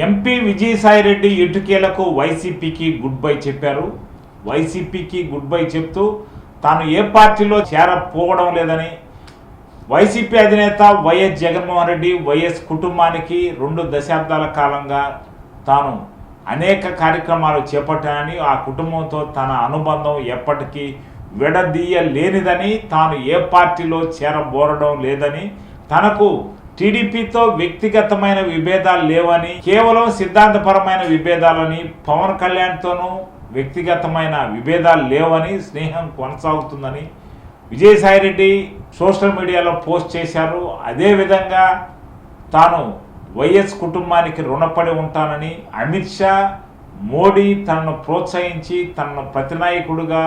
MP Vijayasai Reddy ఇటుకేలకు వైసీపీకి good bye చెప్పారు. వైసీపీకి గుడ్ బై చెప్తూ తాను ఏ పార్టీలో చేరపోవడం లేదని వైసీపీ అధినేత వైఎస్ జగన్మోహన్ రెడ్డి వైఎస్ కుటుంబానికి రెండు దశాబ్దాల కాలంగా తాను అనేక కార్యక్రమాలు చేపట్టానని ఆ కుటుంబంతో తన అనుబంధం ఎప్పటికీ విడదీయలేనిదని తాను ఏ పార్టీలో చేరబోరడం లేదని తనకు టీడీపీతో వ్యక్తిగతమైన విభేదాలు లేవని కేవలం సిద్ధాంతపరమైన విభేదాలని పవన్ కళ్యాణ్తోనూ వ్యక్తిగతమైన విభేదాలు లేవని స్నేహం కొనసాగుతుందని విజయసాయిరెడ్డి సోషల్ మీడియాలో పోస్ట్ చేశారు. అదేవిధంగా తాను వైఎస్ కుటుంబానికి రుణపడి ఉంటానని అమిత్ షా మోడీ తనను ప్రోత్సహించి తనను ప్రతినాయకుడుగా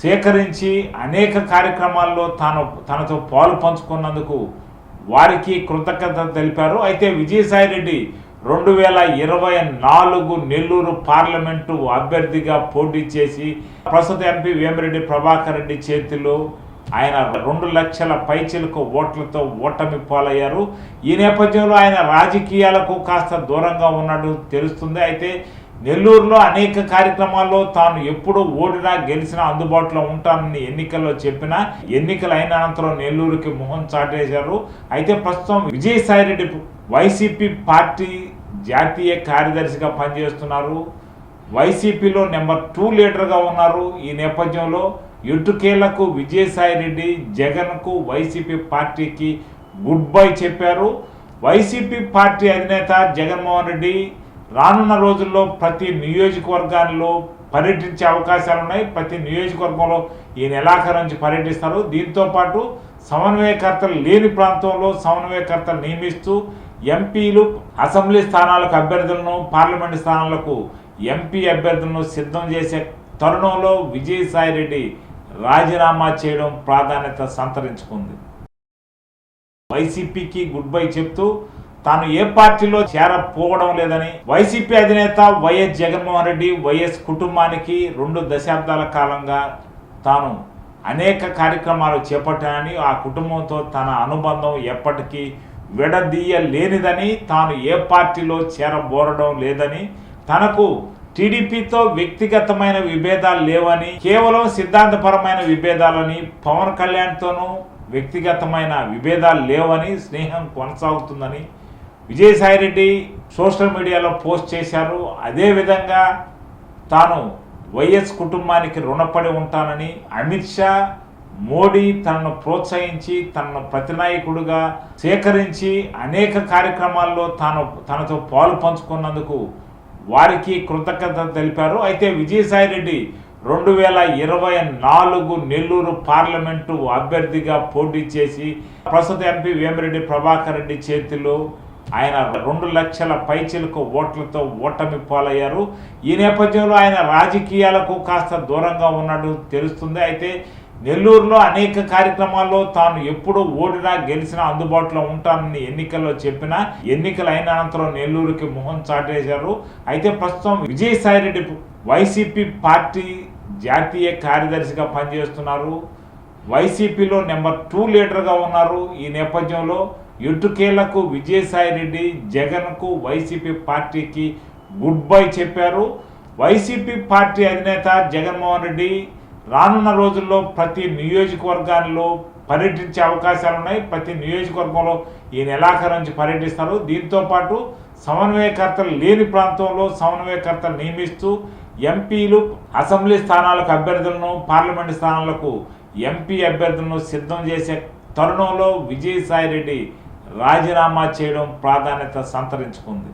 సేకరించి అనేక కార్యక్రమాల్లో తాను తనతో పాలు పంచుకున్నందుకు వారికి కృతజ్ఞత తెలిపారు. అయితే విజయసాయిరెడ్డి రెండు వేల ఇరవై నాలుగు నెల్లూరు పార్లమెంటు అభ్యర్థిగా పోటీ చేసి ప్రస్తుత ఎంపీ వేమిరెడ్డి ప్రభాకర్ రెడ్డి చేతిలో ఆయన రెండు లక్షల పైచిలకు ఓట్లతో ఓటమి పాలయ్యారు. ఈ నేపథ్యంలో ఆయన రాజకీయాలకు కాస్త దూరంగా ఉన్నట్టు తెలుస్తుంది. అయితే నెల్లూరులో అనేక కార్యక్రమాల్లో తాను ఎప్పుడు ఓడినా గెలిచినా అందుబాటులో ఉంటానని ఎన్నికల్లో చెప్పినా ఎన్నికలు అయిన అనంతరం నెల్లూరుకి మొహం చాటేశారు. అయితే ప్రస్తుతం విజయసాయిరెడ్డి వైసీపీ పార్టీ జాతీయ కార్యదర్శిగా పనిచేస్తున్నారు. వైసీపీలో నెంబర్ టూ లీడర్గా ఉన్నారు. ఈ నేపథ్యంలో ఇటుకేలకు విజయసాయిరెడ్డి జగన్కు వైసీపీ పార్టీకి గుడ్ బై చెప్పారు. వైసీపీ పార్టీ అధినేత జగన్మోహన్ రెడ్డి రానున్న రోజుల్లో ప్రతి నియోజకవర్గాల్లో పర్యటించే అవకాశాలు ఉన్నాయి ప్రతి నియోజకవర్గంలో ఈ నెలాఖరు నుంచి పర్యటిస్తారు. దీంతో పాటు సమన్వయకర్తలు లేని ప్రాంతంలో సమన్వయకర్తలు నియమిస్తూ ఎంపీలు అసెంబ్లీ స్థానాలకు అభ్యర్థులను పార్లమెంటు స్థానాలకు ఎంపీ అభ్యర్థులను సిద్ధం చేసే తరుణంలో విజయసాయిరెడ్డి రాజీనామా చేయడం ప్రాధాన్యత సంతరించుకుంది. వైసీపీకి గుడ్ బై చెప్తూ తాను ఏ పార్టీలో చేరపోవడం లేదని వైసీపీ అధినేత వైఎస్ జగన్మోహన్ రెడ్డి వైఎస్ కుటుంబానికి రెండు దశాబ్దాల కాలంగా తాను అనేక కార్యక్రమాలు చేపట్టానని ఆ కుటుంబంతో తన అనుబంధం ఎప్పటికీ విడదీయలేనిదని తాను ఏ పార్టీలో చేరబోరడం లేదని తనకు టీడీపీతో వ్యక్తిగతమైన విభేదాలు లేవని కేవలం సిద్ధాంతపరమైన విభేదాలని పవన్ కళ్యాణ్తోనూ వ్యక్తిగతమైన విభేదాలు లేవని స్నేహం కొనసాగుతుందని విజయసాయిరెడ్డి సోషల్ మీడియాలో పోస్ట్ చేశారు. అదేవిధంగా తాను వైఎస్ కుటుంబానికి రుణపడి ఉంటానని అమిత్ షా మోడీ తనను ప్రోత్సహించి తనను ప్రతినాయకుడుగా సేకరించి అనేక కార్యక్రమాల్లో తాను తనతో పాలు పంచుకున్నందుకు వారికి కృతజ్ఞత తెలిపారు. అయితే విజయసాయిరెడ్డి రెండు వేల ఇరవై నాలుగు నెల్లూరు పార్లమెంటు అభ్యర్థిగా పోటీ చేసి ప్రస్తుత ఎంపీ వేమిరెడ్డి ప్రభాకర్ రెడ్డి చేతిలో ఆయన రెండు లక్షల పైచిలకు ఓట్లతో ఓటమి పాలయ్యారు. ఈ నేపథ్యంలో ఆయన రాజకీయాలకు కాస్త దూరంగా ఉన్నట్టు తెలుస్తుంది. అయితే నెల్లూరులో అనేక కార్యక్రమాల్లో తాను ఎప్పుడు ఓడినా గెలిచినా అందుబాటులో ఉంటానని ఎన్నికల్లో చెప్పినా ఎన్నికలు అయిన అనంతరం నెల్లూరుకి మొహం చాటేశారు. అయితే ప్రస్తుతం విజయసాయిరెడ్డి వైసీపీ పార్టీ జాతీయ కార్యదర్శిగా పనిచేస్తున్నారు. వైసీపీలో నెంబర్ టూ లీడర్గా ఉన్నారు. ఈ నేపథ్యంలో ఎటుకేలకు విజయసాయిరెడ్డి జగన్కు వైసీపీ పార్టీకి గుడ్ బై చెప్పారు. వైసీపీ పార్టీ అధినేత జగన్మోహన్ రెడ్డి రానున్న రోజుల్లో ప్రతి నియోజకవర్గాల్లో పర్యటించే అవకాశాలు ఉన్నాయి ప్రతి నియోజకవర్గంలో ఈ నెలాఖరు నుంచి పర్యటిస్తారు. దీంతో పాటు సమన్వయకర్తలు లేని ప్రాంతంలో సమన్వయకర్తలు నియమిస్తూ ఎంపీలు అసెంబ్లీ స్థానాలకు అభ్యర్థులను పార్లమెంటు స్థానాలకు ఎంపీ అభ్యర్థులను సిద్ధం చేసే తరుణంలో విజయసాయిరెడ్డి రాజీనామా చేయడం ప్రాధాన్యత సంతరించుకుంది.